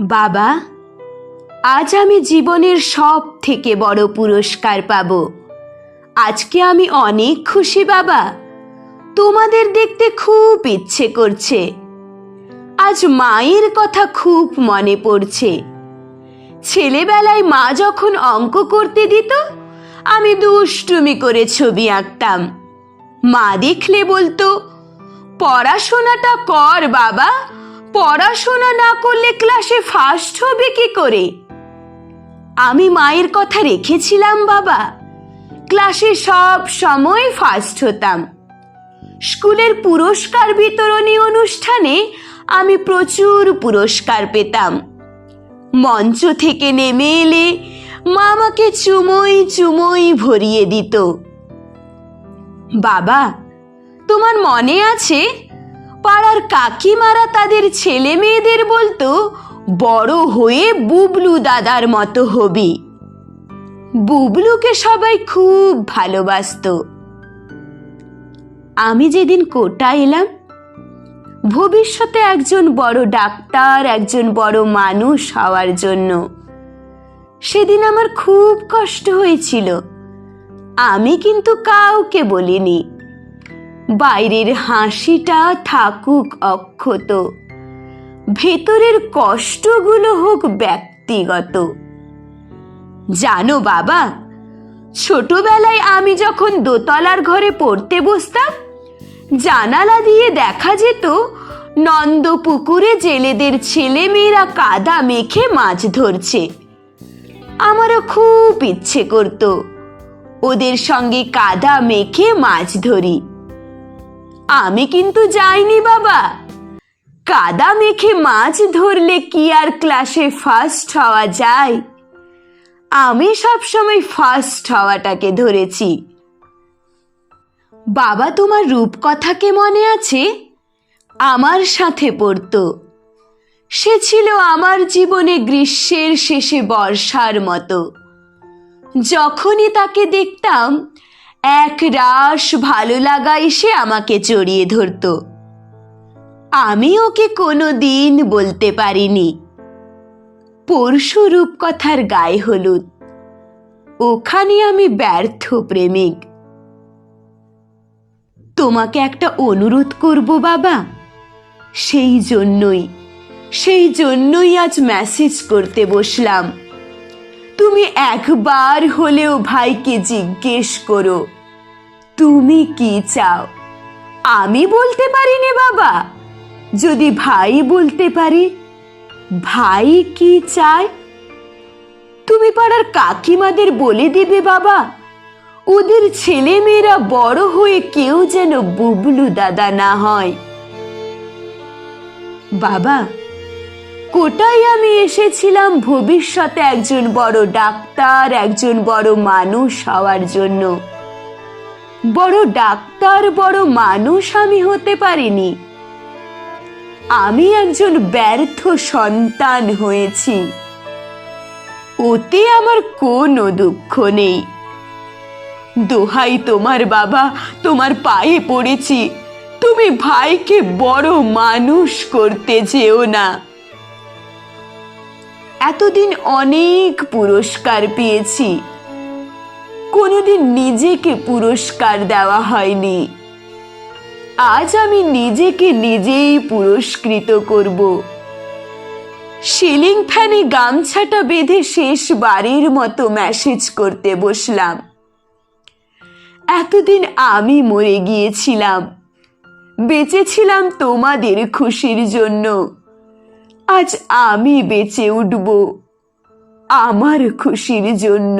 বাবা, আজ আমি জীবনের সব থেকে বড় পুরস্কার পাব। আজকে আমি অনেক খুশি, বাবা। তোমাদের দেখতে খুব ইচ্ছে করছে। আজ মায়ের কথা খুব মনে পড়ছে। ছেলেবেলায় মা যখন অঙ্ক করতে দিত, আমি দুষ্টুমি করে ছবি আঁকতাম। মা দেখলে বলতো, পড়াশোনাটা কর, বাবা। পড়াশোনা না করলে ক্লাসে ফার্স্ট হবে কি করে? আমি মায়ের কথা রেখেছিলাম, বাবা। ক্লাসে সব সময় ফার্স্ট হতাম। স্কুলের পুরস্কার বিতরণী অনুষ্ঠানে আমি প্রচুর পুরস্কার পেতাম। মঞ্চ থেকে নেমে এলে মা আমাকে চুমোই চুমোই ভরিয়ে দিত। বাবা, তোমার মনে আছে পাড়ার কাকিমারা তাদের ছেলে মেয়েদের বলতো, বড় হয়ে বুবলু দাদার মতো হবি। বুবলুকে সবাই খুব ভালোবাসতো। আমি যেদিন কোটা এলাম, ভবিষ্যতে একজন বড় ডাক্তার, একজন বড় মানুষ হওয়ার জন্য। সেদিন আমার খুব কষ্ট হয়েছিল। আমি কিন্তু কাউকে বলিনি। বাইরের হাসিটা থাকুক অক্ষত। ভেতরের কষ্টগুলো হোক ব্যক্তিগত। জানো বাবা, ছোটবেলায় আমি যখন দোতলার ঘরে পড়তে বসতাম, জানালা দিয়ে দেখা যেত নন্দ পুকুরে জেলেদের ছেলে মেয়েরা কাদা মেখে মাছ ধরছে। আমারও খুব ইচ্ছে করত ওদের সঙ্গে কাদা মেখে মাছ ধরি। আমি কিন্তু যাইনি, বাবা। কাদা মেখে মাছ ধরলে কি আর ক্লাসে ফার্স্ট হওয়া যায়? আমি সবসময় ফার্স্ট হওয়াটাকে ধরেছি। বাবা, তোমার রূপকথাকে মনে আছে? আমার সাথে পড়তো। সে ছিল আমার জীবনে গ্রীষ্মের শেষে বর্ষার মতো। যখনই তাকে দেখতাম এক রাস ভালো লাগা এসে আমাকে জড়িয়ে ধরতো। আমি ওকে কোনো দিন বলতে পারিনি। পরশু রূপকথার গায়ে হলুদ। ওখানে আমি ব্যর্থ প্রেমিক। তোমাকে একটা অনুরোধ করব বাবা। সেই জন্যই সেই জন্যই আজ মেসেজ করতে বসলাম। তুমি একবার হলেও ভাইকে জিজ্ঞেস করো, তুমি কি চাও? আমি বলতে পারিনি বাবা। যদি ভাই বলতে পারি, ভাই কি চায়? তুমি পাড়ার কাকিমাদের বলে দিবে বাবা, ওদের ছেলে মেয়েরা বড় হয়ে কেউ যেন বুবলু দাদা না হয়। বাবা কোটায় আমি এসেছিলাম ভবিষ্যতে একজন বড় ডাক্তার, একজন বড় মানুষ হওয়ার জন্য। বড় ডাক্তার, বড় মানুষ আমি হতে পারিনি। আমি একজন ব্যর্থ সন্তান হয়েছি। ওতে আমার কোনো দুঃখ নেই। দোহাই তোমার বাবা, তোমার পায়ে পড়েছি। তুমি ভাইকে বড় মানুষ করতে যেও না। এতদিন অনেক পুরস্কার পেয়েছি। কোনোদিন নিজেকে পুরস্কার দেওয়া হয়নি। আজ আমি নিজেকে নিজেই পুরস্কৃত করব। সিলিং ফ্যানে গামছাটা বেঁধে শেষবারের মতো মেসেজ করতে বসলাম। এতদিন আমি মরে গিয়েছিলাম। বেঁচেছিলাম তোমাদের খুশির জন্য। আজ আমি বেঁচে উঠব আমার খুশির জন্য।